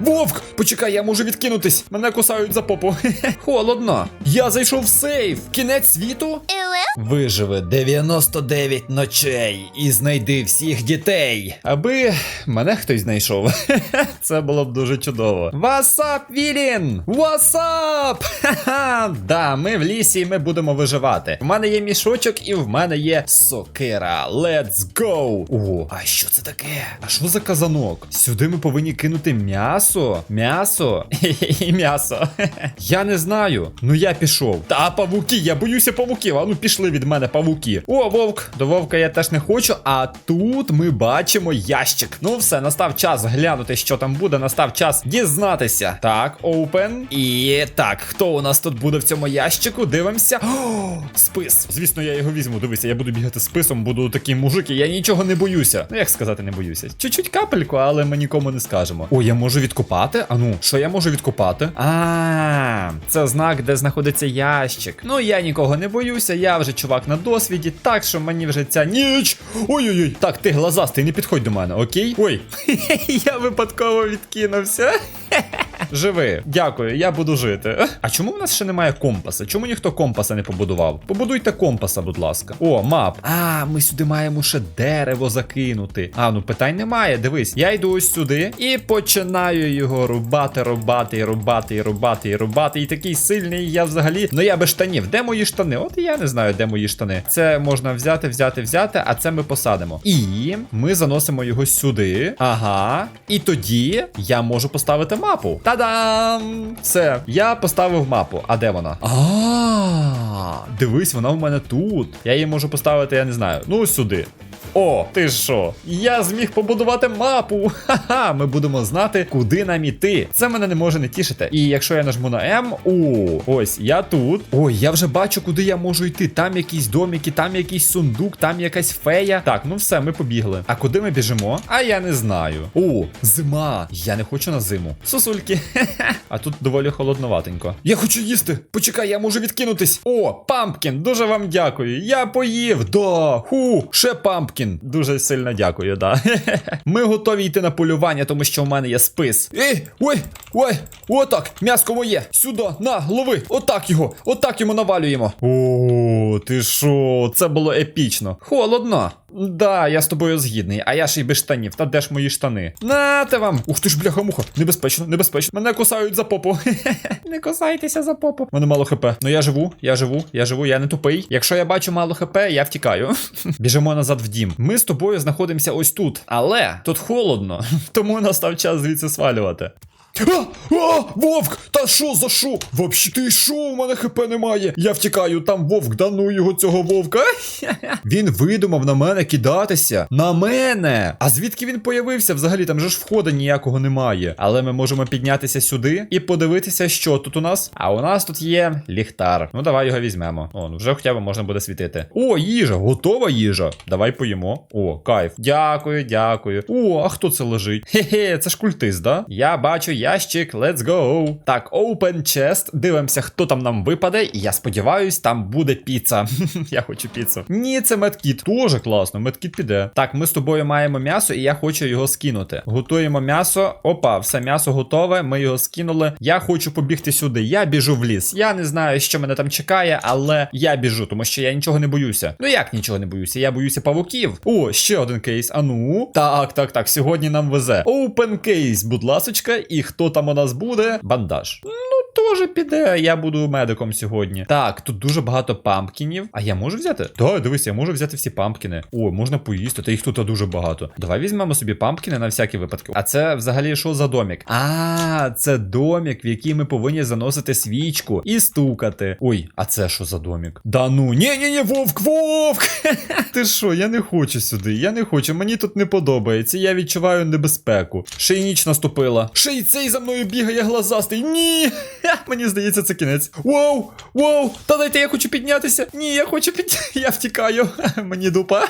Вовк! Почекай, я можу відкинутись. Мене кусають за попу. Холодно. Я зайшов в сейф. Кінець світу? Виживи 99 ночей і знайди всіх дітей. Аби мене хтось знайшов. Це було б дуже чудово. Васап, Вілін! Васап! Да, ми в лісі і ми будемо виживати. В мене є мішочок і в мене є сокира. Let's go! О, а що це таке? А що за казанок? Сюди ми повинні кинути м'ясо. М'ясо м'ясо і м'ясо. Я не знаю. Ну я пішов. Та павуки, я боюся павуків. А ну пішли від мене павуки. О, вовк. До вовка я теж не хочу. А тут ми бачимо ящик. Ну все, настав час глянути, що там буде. Настав час дізнатися. Так, open. І так, хто у нас тут буде в цьому ящику? Дивимося. О, спис. Звісно, я його візьму. Дивися, я буду бігати списом, буду такий мужик, і я нічого не боюся. Ну як сказати, не боюся. Чуть-чуть капельку, але ми нікому не скажемо. О, я можу відкопати? А ну, що я можу відкопати? А, це знак, де знаходиться ящик. Ну я нікого не боюся, я вже чувак на досвіді, так що мені вже ця ніч. Ой-ой-ой, так, ти глазастий, не підходь до мене, окей? Ой, я випадково відкинувся. Живи, дякую, я буду жити. А чому в нас ще немає компаса? Чому ніхто компаса не побудував? Побудуйте компаса, будь ласка. О, мап. А, ми сюди маємо ще дерево закинути. А, ну питань немає. Дивись, я йду ось сюди і починаю його рубати, рубати, рубати, рубати, рубати. І такий сильний я взагалі. Ну я без штанів. Де мої штани? От я не знаю, де мої штани. Це можна взяти, взяти, взяти, а це ми посадимо. І ми заносимо його сюди. Ага. І тоді я можу поставити мапу. Та-дам! Все, я поставив мапу. А де вона? А, дивись, вона в мене тут. Я її можу поставити, я не знаю. Ну, сюди. О, ти що? Я зміг побудувати мапу. Ха-ха, ми будемо знати, куди нам іти. Це мене не може не тішити. І якщо я нажму на М, о, ось я тут. Ой, я вже бачу, куди я можу йти. Там якісь домики, там якийсь сундук, там якась фея. Так, ну все, ми побігли. А куди ми біжимо? А я не знаю. О, зима. Я не хочу на зиму. Сосульки. А тут доволі холодноватенько. Я хочу їсти. Почекай, я можу відкинутись. О, пампкін, дуже вам дякую. Я поїв. Да. Ху, ще пампкін. Дуже сильно дякую, да. Ми готові йти на полювання, тому що в мене є спис. Ей, ой, ой, отак, м'яско моє. Сюди, на, лови. Отак його, отак йому навалюємо. О, ти що, це було епічно. Холодно. Да, я з тобою згідний, а я ж і без штанів. Та де ж мої штани? Нате вам! Ух ти ж, бляха-муха! Небезпечно, небезпечно. Мене кусають за попу. не кусайтеся за попу. Мене мало хп. Ну я живу, я живу, я живу, я не тупий. Якщо я бачу мало хп, я втікаю. Біжимо назад в дім. Ми з тобою знаходимося ось тут. Але тут холодно, тому настав час звідси свалювати. А, а, вовк! Та що за що? Вообще ти що? У мене хп немає. Я втікаю, там вовк, да ну його цього вовка. Він видумав на мене кидатися. На мене! А звідки він появився? Взагалі там же ж входу ніякого немає. Але ми можемо піднятися сюди і подивитися, що тут у нас. А у нас тут є ліхтар. Ну давай його візьмемо. О, ну вже хоча б можна буде світити. О, їжа, готова їжа. Давай поїмо. О, кайф. Дякую, дякую. О, а хто це лежить? Хе-хе, це ж культист, да? Я бачу ящик, let's go. Так, open chest. Дивимося, хто там нам випаде. І я сподіваюсь, там буде піца. я хочу піцу. Ні, це медкіт. Тоже класно, медкіт піде. Так, ми з тобою маємо м'ясо, і я хочу його скинути. Готуємо м'ясо. Опа, все м'ясо готове. Ми його скинули. Я хочу побігти сюди. Я біжу в ліс. Я не знаю, що мене там чекає, але я біжу, тому що я нічого не боюся. Ну як нічого не боюся? Я боюся павуків. О, ще один кейс. А ну. Так, так, так. Сьогодні нам везе. Open кейс, будь ласочка, і хто там у нас буде? Бандаж. Теж піде. Я буду медиком сьогодні. Так, тут дуже багато пампкінів. А я можу взяти? Так, дивись, я можу взяти всі пампкіни. О, можна поїсти, та їх тут дуже багато. Давай візьмемо собі пампкіни на всякі випадки. А це взагалі що за домік? А, це домік, в який ми повинні заносити свічку і стукати. Ой, а це що за домік? Да ну, ні, ні, ні, вовк, вовк! Ти що, я не хочу сюди, я не хочу, мені тут не подобається, я відчуваю небезпеку. Ще й ніч наступила. Ще й цей за мною бігає глазастий. Ні! Мені здається, це кінець. Воу, воу, Та дайте я хочу піднятися. Ні, я хочу піднятися. Я втікаю. Мені дупа.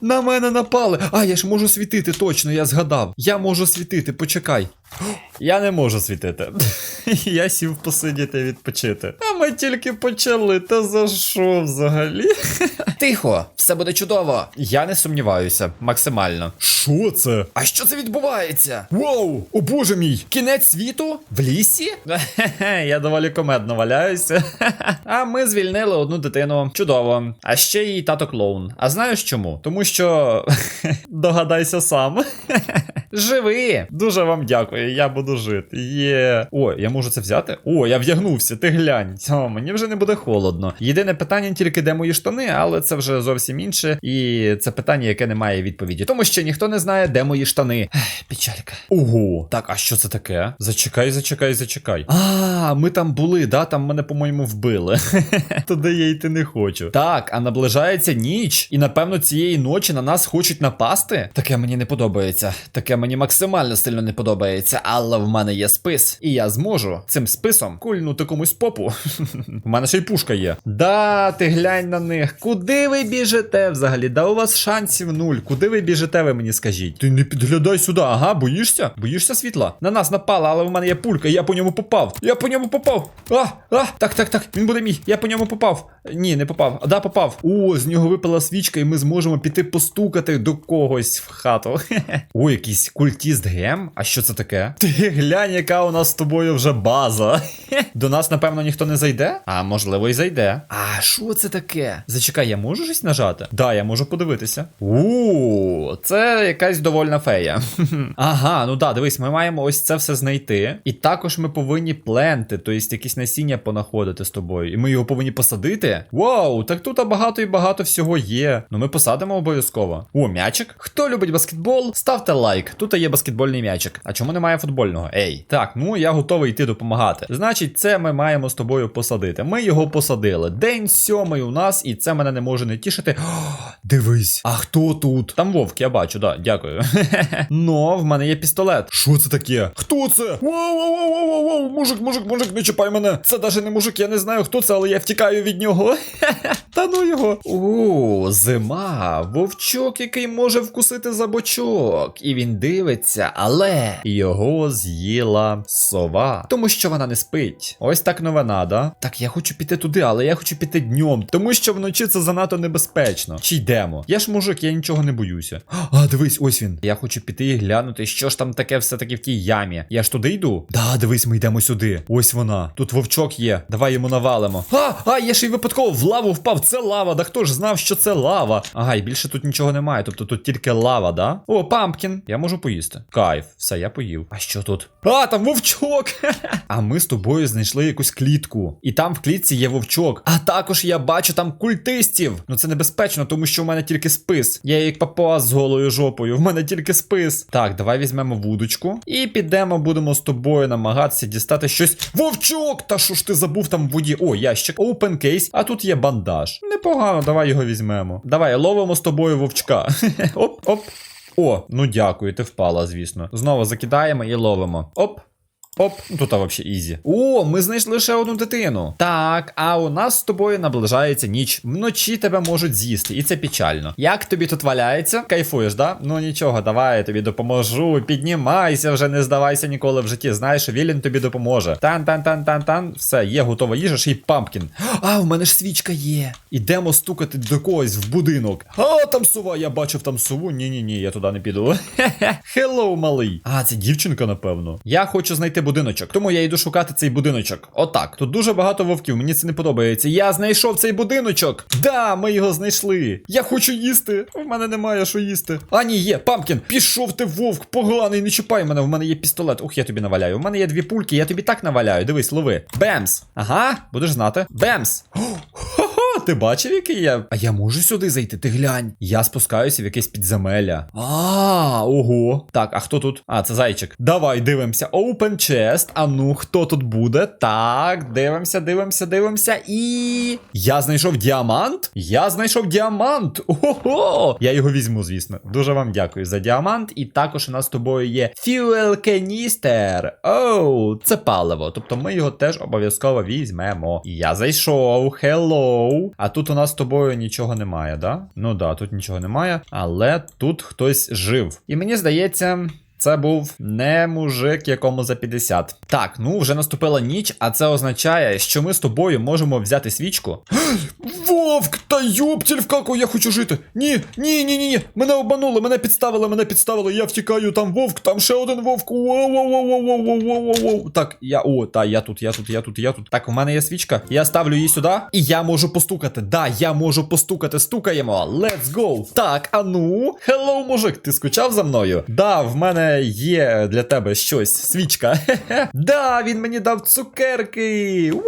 На мене напали. А, я ж можу світити, точно, я згадав. Я можу світити, почекай. Я не можу світити. Я сів посидіти відпочити. А ми тільки почали. Та за що взагалі? Тихо, все буде чудово. Я не сумніваюся, максимально. Що це? А що це відбувається? Вау! О боже мій! Кінець світу? В лісі? Я доволі комедно валяюся. А ми звільнили одну дитину. Чудово. А ще її тато клоун. А знаєш чому? Тому що. Догадайся сам. Живи! Дуже вам дякую, я буду жити. Є. О, я можу це взяти? О, я вдягнувся, ти глянь. О, мені вже не буде холодно. Єдине питання тільки, де мої штани, але це вже зовсім інше. І це питання, яке не має відповіді. Тому що ніхто не знає, де мої штани. Ех, Печалька. Ого. Так, а що це таке? Зачекай, зачекай, зачекай. А, ми там були, да? Там мене, по-моєму, вбили. Туди я йти не хочу. Так, а наближається ніч, і напевно цієї ночі на нас хочуть напасти. Таке мені не подобається. Таке мені максимально сильно не подобається, але в мене є спис, і я зможу цим списом кульнути комусь попу. У мене ще й пушка є. Да, ти глянь на них. Куди ви біжите взагалі? Да у вас шансів нуль. Куди ви біжите, ви мені скажіть? Ти не підглядай сюди, ага, боїшся? Боїшся світла? На нас напала, але в мене є пулька, я по ньому попав. Я по ньому попав. А, а, так, так, так, він буде мій. Я по ньому попав. Ні, не попав. А, да, попав. О, з нього випала свічка, і ми зможемо піти постукати до когось в хату. О, якийсь культіст гем. А що це таке? Ти глянь, яка у нас з тобою вже база. До нас, напевно, ніхто не зайде? А можливо, і зайде. А що це таке? Зачекай, я можу щось нажати? Да, я можу подивитися. У, це якась довольна фея. ага, ну да, дивись, ми маємо ось це все знайти. І також ми повинні пленти, тобто якісь насіння понаходити з тобою. І ми його повинні посадити. Вау, так тут багато і багато всього є. Ну ми посадимо обов'язково. О, м'ячик. Хто любить баскетбол? Ставте лайк. Тут є баскетбольний м'ячик. А чому немає футбольного? Ей. Так, ну я готовий йти допомагати. Значить, це ми маємо з тобою посадити. Ми його посадили. День сьомий у нас, і це мене не може не тішити. О, дивись, а хто тут? Там вовк, я бачу, да, дякую. Но в мене є пістолет. Що це таке? Хто це? Воу, воу, воу, воу, мужик, мужик, мужик, не чіпай мене. Це навіть не мужик, я не знаю хто це, але я втікаю від нього. Та ну його. О, зима. Вовчок, який може вкусити за бочок. І він дивиться, але його з'їла сова. Тому що вона не спить. Ось так новина, да? Так, я хочу піти туди, але я хочу піти днем. Тому що вночі це занадто небезпечно. Чи йдемо? Я ж мужик, я нічого не боюся. А, дивись, ось він. Я хочу піти і глянути, що ж там таке все-таки в тій ямі. Я ж туди йду? Да, дивись, ми йдемо сюди. Ось вона. Тут вовчок є. Давай йому навалимо. А, а, я ще й випадково в лаву впав. Це лава. Да хто ж знав, що це лава? Ага, і більше тут нічого немає. Тобто тут тільки лава, да? О, пампкін. Я можу поїсти. Кайф, все, я поїв. А що тут? А, там вовчок. а ми з тобою знайшли якусь клітку. І там в клітці є вовчок. А також я бачу там культистів. Ну це небезпечно, тому що в мене тільки спис. Я як папуас з голою жопою. В мене тільки спис. Так, давай візьмемо вудочку і підемо, будемо з тобою намагатися дістати щось. Вовчок! Та що ж ти забув там в воді? О, ящик. Open case, а тут є бандаж. Непогано, давай його візьмемо. Давай, ловимо з тобою вовчка. оп, оп. О, ну дякую, ти впала, звісно. Знову закидаємо і ловимо. Оп. Оп, тут взагалі ізі. О, ми знайшли ще одну дитину. Так, а у нас з тобою наближається ніч. Вночі тебе можуть з'їсти, і це печально. Як тобі тут валяється? Кайфуєш, да? Ну нічого, давай я тобі допоможу. Піднімайся, вже не здавайся ніколи в житті. Знаєш, що Вілін тобі допоможе. Тан-тан-тан-тан-тан. Все, є готова їжа, ще й пампкін. А, в мене ж свічка є. Ідемо стукати до когось в будинок. А, там сова, я бачив там сову. Ні-ні-ні, я туди не піду. Хеллоу, малий. А, це дівчинка, напевно. Я хочу знайти будиночок, тому я йду шукати цей будиночок. Отак. Тут дуже багато вовків, мені це не подобається. Я знайшов цей будиночок. Да, ми його знайшли. Я хочу їсти. В мене немає що їсти. А, ні, є, пампкін. Пішов ти вовк, поганий, не чіпай мене. В мене є пістолет. Ух, я тобі наваляю. У мене є дві пульки, я тобі так наваляю. Дивись, лови. Бемс. Ага, будеш знати. Бемс. Хо-хо, ти бачив, який я? А я можу сюди зайти? Ти глянь. Я спускаюся в якесь підземелля. А, ого. Так, а хто тут? А, це зайчик. Давай дивимося. Open chest. А ну, хто тут буде? Так, дивимося, дивимося, дивимося. І. Я знайшов діамант. Я знайшов діамант. Ого! Я його візьму, звісно. Дуже вам дякую за діамант. І також у нас з тобою є fuel canister. Оу, це паливо. Тобто ми його теж обов'язково візьмемо. Я зайшов. Hello. А тут у нас з тобою нічого немає, да? Ну да, тут нічого немає. Але тут хтось жив. І мені здається це був не мужик, якому за 50. Так, ну вже наступила ніч, а це означає, що ми з тобою можемо взяти свічку. Вовк, та юптіль, в каку я хочу жити. Ні, ні, ні, ні, ні. Мене обманули, мене підставили, мене підставили. Я втікаю, там вовк, там ще один вовк. Воу, воу, воу, воу, воу, воу, воу, воу. Так, я. О, та я тут, я тут, я тут, я тут. Так, у мене є свічка. Я ставлю її сюди, і я можу постукати. Да, я можу постукати, стукаємо. Let's go. Так, а ну. Hello, мужик, ти скучав за мною? Да, в мене є для тебе щось. Свічка. Да, він мені дав цукерки. У,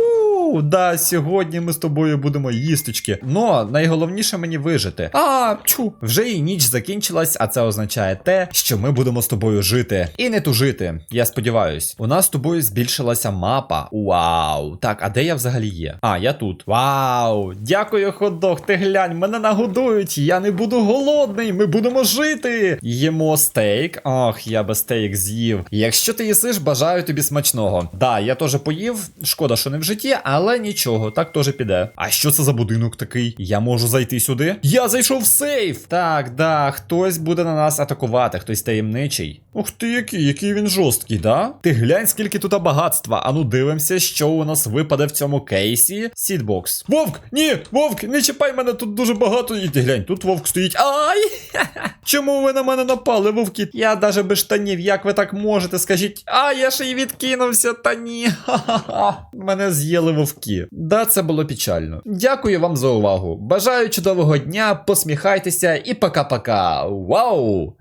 да, сьогодні ми з тобою будемо їсточки. Но найголовніше мені вижити. А, чу, вже і ніч закінчилась, а це означає те, що ми будемо з тобою жити. І не тужити. Я сподіваюсь. У нас з тобою збільшилася мапа. Вау. Так, а де я взагалі є? А, я тут. Вау! Дякую, ходох. Ти глянь, мене нагодують. Я не буду голодний. Ми будемо жити. Їмо стейк. Ох, я би стейк з'їв. Якщо ти їсиш, бажаю тобі смачного. Да, я теж поїв. Шкода, що не в житті, але нічого, так теж піде. А що це за будинок такий? Я можу зайти сюди? Я зайшов в сейф! Так, да, хтось буде на нас атакувати, хтось таємничий. Ух ти, який, який він жорсткий, да? Ти глянь, скільки тут багатства. Ану дивимося, що у нас випаде в цьому кейсі. Сідбокс. Вовк! Ні! Вовк! Не чіпай мене тут дуже багато. І ти глянь, тут вовк стоїть. Ай! Чому ви на мене напали, вовки? Я даже без штанів, як ви так можете? Скажіть, а я ще й відкинувся, та ні. Ха-ха-ха. Мене з'їли вовки. Да, це було печально. Дякую вам за увагу. Бажаю чудового дня, посміхайтеся і пока-пока. Вау!